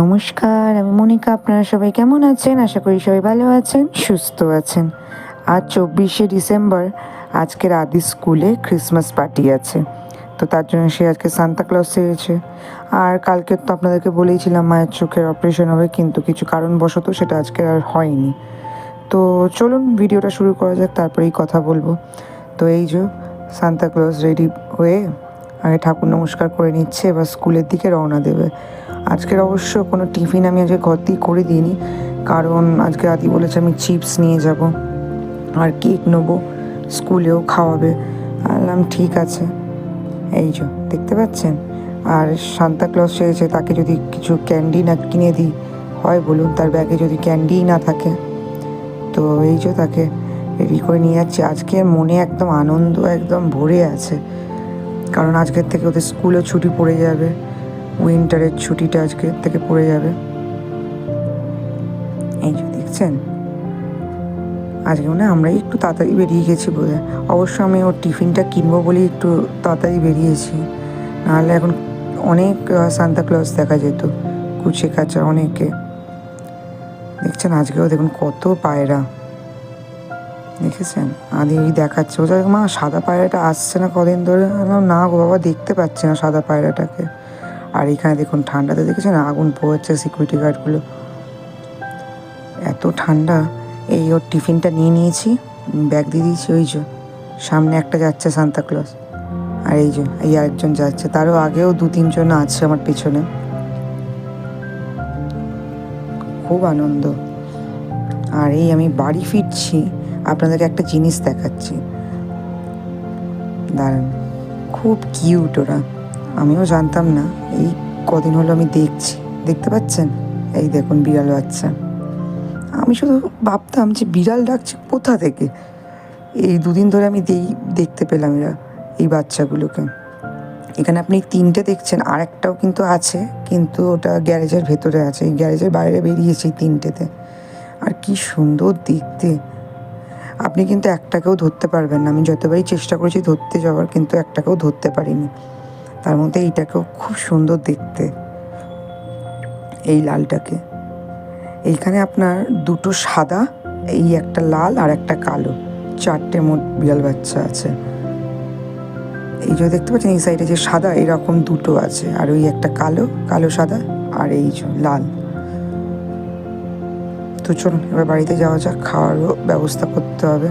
নমস্কার, আমি মনিকা, আপনারা সবাই কেমন আছেন? আশা করি সবাই ভালো আছেন, সুস্থ আছেন। আজ চব্বিশে ডিসেম্বর, আজকের আদি স্কুলে ক্রিসমাস পার্টি আছে। তো তার জন্য সে আজকে সান্তা ক্লজ সেরেছে আর কালকে তো আপনাদেরকে বলেইছিলাম মায়ের চোখের অপারেশন হবে, কিন্তু কিছু কারণবশত সেটা আজকে আর হয়নি। তো চলুন, ভিডিওটা শুরু করা যাক, তারপরেই কথা বলব। তো এই যে সান্তা ক্লজ রেডি হয়ে আগে ঠাকুর নমস্কার করে নিচ্ছে, এবার স্কুলের দিকে রওনা দেবে। আজকের অবশ্য কোনো টিফিন আমি আজকে ঘর দিয়ে করে দিইনি, কারণ আজকে আদি বলেছে আমি চিপস নিয়ে যাব আর কেক নেব, স্কুলেও খাওয়াবে। বললাম ঠিক আছে। এই যে, দেখতে পাচ্ছেন? আর সান্তা ক্লজ চেয়েছে তাকে যদি কিছু ক্যান্ডি না কিনে দিই, হয় বলুন, তার ব্যাগে যদি ক্যান্ডিই না থাকে। তো এই যে তাকে রেডি করে নিয়ে যাচ্ছি। আজকে মনে একদম আনন্দ একদম ভরে আছে, কারণ আজকের থেকে ওদের স্কুলও ছুটি পড়ে যাবে। উইন্টারের ছুটিটা আজকের থেকে পড়ে যাবে। এই যে দেখছেন? আজকে মনে আমরাই একটু তাড়াতাড়ি বেরিয়ে গেছি বোধ অবশ্য আমি ওর টিফিনটা কিনবো বলেই একটু তাড়াতাড়ি বেরিয়েছি। নাহলে এখন অনেক সান্তা ক্লজ দেখা যেত, কুচে কাচা অনেকে। দেখছেন আজকেও দেখুন কত পায়রা। দেখেছেন? আদি দেখাচ্ছে। ওটা মা, সাদা পায়রাটা আসছে না কদিন ধরে? না গো বাবা, দেখতে পাচ্ছি না সাদা পায়রাটাকে। আর এখানে দেখুন, ঠান্ডাতে দেখেছেন? আগুন পোয়াচ্ছে সিকিউরিটি গার্ডগুলো এত ঠান্ডা। এই ওর টিফিনটা নিয়ে নিয়েছি, ব্যাগ দিয়ে দিয়েছি, ওই যে সামনে একটা যাচ্ছে সান্তা ক্লজ আর এই যে, এই আরেকজন যাচ্ছে। তারও আগেও দু তিনজন আছে আমার পিছনে। খুব আনন্দ। আর এই আমি বাড়ি ফিরছি, আপনাদেরকে একটা জিনিস দেখাচ্ছি। দাঁড়ান। খুব কিউট ওরা। আমিও জানতাম না। এই কদিন হলো আমি দেখছি। দেখতে পাচ্ছেন? এই দেখুন বিড়াল বাচ্চা। আমি শুধু ভাবতাম যে বিড়াল ডাকছে কোথা থেকে? এই দুদিন ধরে আমি দেই, দেখতে পেলাম এরা, এই বাচ্চাগুলোকে। এখানে আপনি তিনটে দেখছেন আর একটাও কিন্তু আছে, কিন্তু ওটা গ্যারেজের ভেতরে আছে। এই গ্যারেজের বাইরে বেরিয়েছে তিনটেতে। আর কি সুন্দর দেখতে। আপনি কিন্তু একটাকেও ধরতে পারবেন না। আমি যতবারই চেষ্টা করেছি ধরতে যাওয়ার, কিন্তু একটাকেও ধরতে পারিনি। তার মধ্যে এইটাকেও খুব সুন্দর দেখতে, এই লালটাকে। এইখানে আপনার দুটো সাদা, এই একটা লাল আর একটা কালো, চারটে মোট বিড়াল বাচ্চা আছে। এই যে দেখতে পাচ্ছেন, এই সাইডে যে সাদা, এরকম দুটো আছে। আর ওই একটা কালো কালো সাদা আর এই লাল। তো চলুন, এবার বাড়িতে যাওয়া যাক, খাওয়ারও ব্যবস্থা করতে হবে।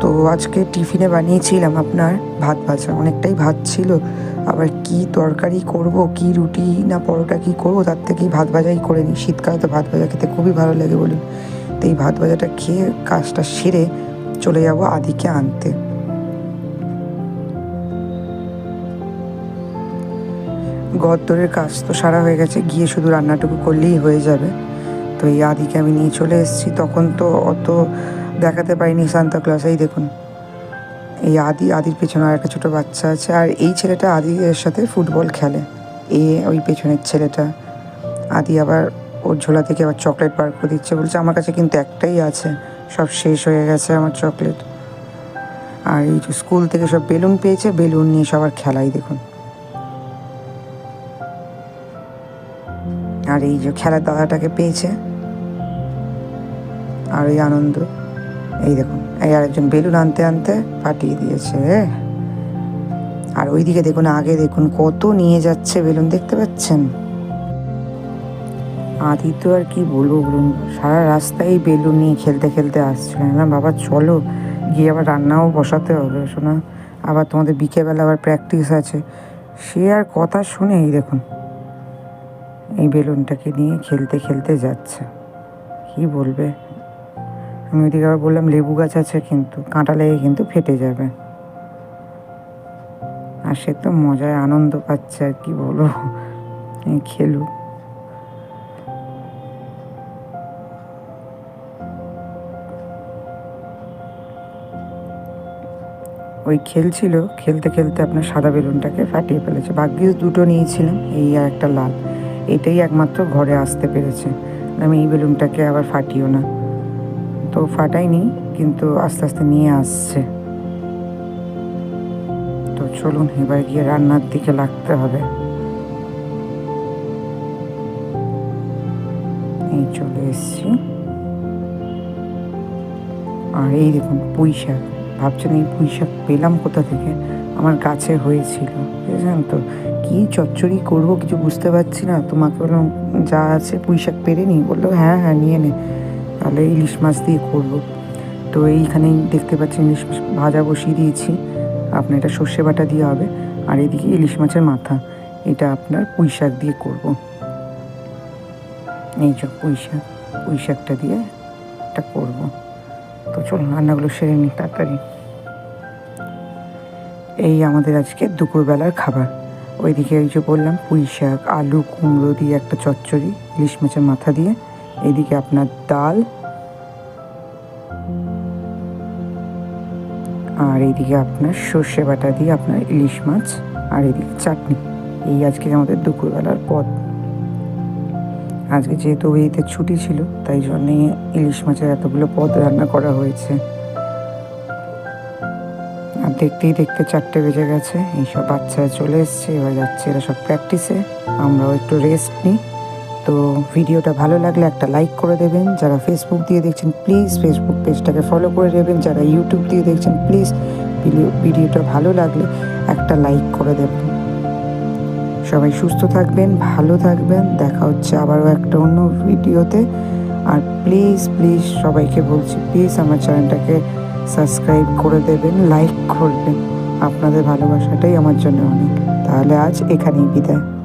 তো আজকে টিফিনে বানিয়েছিলাম আপনার ভাত ভাজা, অনেকটাই ভাত ছিল। আবার কি তরকারি করব, কি রুটি না পরোটা কি করব, তার থেকেই ভাত ভাজাই করে নিই। শীতকালে তো ভাত ভাজা খেতে খুবই ভালো লাগে বলুন। তো এই ভাত ভাজাটা খেয়ে কাজটা সেরে চলে যাব আদিকে আনতে। গদ্দরের কাজ তো সারা হয়ে গেছে, গিয়ে শুধু রান্নাটুকু করলেই হয়ে যাবে। তো এই আদিকে আমি নিয়ে চলে এসেছি, তখন তো অত দেখাতে পারিনি সান্তা ক্লাস এই দেখুন। এই আদি, আদির পেছনে আর একটা ছোটো বাচ্চা আছে। আর এই ছেলেটা আদির সাথে ফুটবল খেলে। এ ওই পেছনের ছেলেটা। আদি আবার ওর ঝোলা থেকে আবার চকলেট বার করে দিচ্ছে বলছে, আমার কাছে কিন্তু একটাই আছে। সব শেষ হয়ে গেছে আমার চকলেট। আর এই স্কুল থেকে সব বেলুন পেয়েছে, বেলুন নিয়ে সবার খেলাই দেখুন। আর এই যে খেলার দাদাটাকে পেয়েছে। আর ওই আনন্দ। এই দেখুন, এই আরেকজন বেলুন আনতে আনতে পাঠিয়ে দিয়েছে। আর ওইদিকে দেখুন, আগে দেখুন, কত নিয়ে যাচ্ছে বেলুন, দেখতে পাচ্ছেন? আদি তো আর কি বলব বলুন, সারা রাস্তায় বেলুন নিয়ে খেলতে খেলতে আসছিল না, বাবা, চলো, গিয়ে আবার রান্নাও বসাতে হবে, শোনা। আবার তোমাদের বিকেলবেলা আবার প্র্যাকটিস আছে। সে আর কথা শুনে, এই দেখুন, এই বেলুনটাকে নিয়ে খেলতে খেলতে যাচ্ছে। কি বলবে? আমি ওইদিকে আবার বললাম, লেবু গাছ আছে কিন্তু, কাঁটা লেগে কিন্তু ফেটে যাবে। আর সে তো মজায় আনন্দ পাচ্ছে, আর কি বলো খেলুক। ওই খেলছিল, খেলতে খেলতে আপনার সাদা বেলুনটাকে ফাটিয়ে ফেলেছে। ভাগ্যিস দুটো নিয়েছিলাম, এই আর একটা লাল। এটাই একমাত্র ঘরে আসতে পেরেছে। আমি এই বেলুনটাকে আবার ফাটিও না। তো ফাটাইনি কিন্তু আস্তে আস্তে নিয়ে আসছে। তো চলুন, এবার গিয়ে রান্নার দিকে লাগতে হবে। এই চলে এসছি। আর এই দেখুন, পুঁই শাক। ভাবছেন এই পুঁই শাক পেলাম কোথা থেকে? আমার গাছে হয়েছিল বুঝেছেন তো? কী চচ্চড়ি করব কিছু বুঝতে পারছি না। তোমাকে বললাম, যা আছে পুঁই শাক পেরে নি। বলল হ্যাঁ হ্যাঁ নিয়ে নে। তাহলে ইলিশ মাছ দিয়ে করব। তো এইখানেই দেখতে পাচ্ছেন ইলিশ মাছ ভাজা বসিয়ে দিয়েছি। আপনার এটা সর্ষে বাটা দিয়ে হবে। আর এদিকে ইলিশ মাছের মাথা। এটা আপনার পুঁই শাক দিয়ে করব। এই যে পুঁই শাক, পুঁই শাকটা দিয়ে এটা করব। তো চলুন, রান্নাগুলো সেরে নিই তাড়াতাড়ি। এই আমাদের আজকে দুপুরবেলার খাবার। ওইদিকে ওই যে বললাম, পুঁই শাক, আলু কুমড়ো দিয়ে একটা চচ্চড়ি, ইলিশ মাছের মাথা দিয়ে। এদিকে আপনার ডাল আর এইদিকে আপনার সর্ষে বাটা দিয়ে আপনার ইলিশ মাছ, আর এদিকে চাটনি। এই আজকে আমাদের দুপুরবেলার পদ। আজকে যেহেতু ওইতে ছুটি ছিল, তাই জন্যে ইলিশ মাছের এতগুলো পদ রান্না করা হয়েছে। আর দেখতেই দেখতে চারটে বেজে গেছে, এইসব বাচ্চারা চলে এসছে, এবার যাচ্ছে এরা সব প্র্যাকটিসে আমরাও একটু রেস্ট নিই। তো ভিডিওটা ভালো লাগলে একটা লাইক করে দেবেন। যারা ফেসবুক দিয়ে দেখছেন প্লিজ ফেসবুক পেজটাকে ফলো করে দেবেন। যারা ইউটিউব দিয়ে দেখছেন প্লিজ ভিডিওটা ভালো লাগলে একটা লাইক করে দেবেন। সবাই সুস্থ থাকবেন, ভালো থাকবেন। দেখা হচ্ছে আবারও একটা অন্য ভিডিওতে। আর প্লিজ প্লিজ সবাইকে বলছি প্লিজ আমার চ্যানেলটাকে সাবস্ক্রাইব করে দেবেন লাইক করবেন। আপনাদের ভালোবাসাটাই আমার জন্য অনেক। তাহলে আজ এখানেই বিদায়।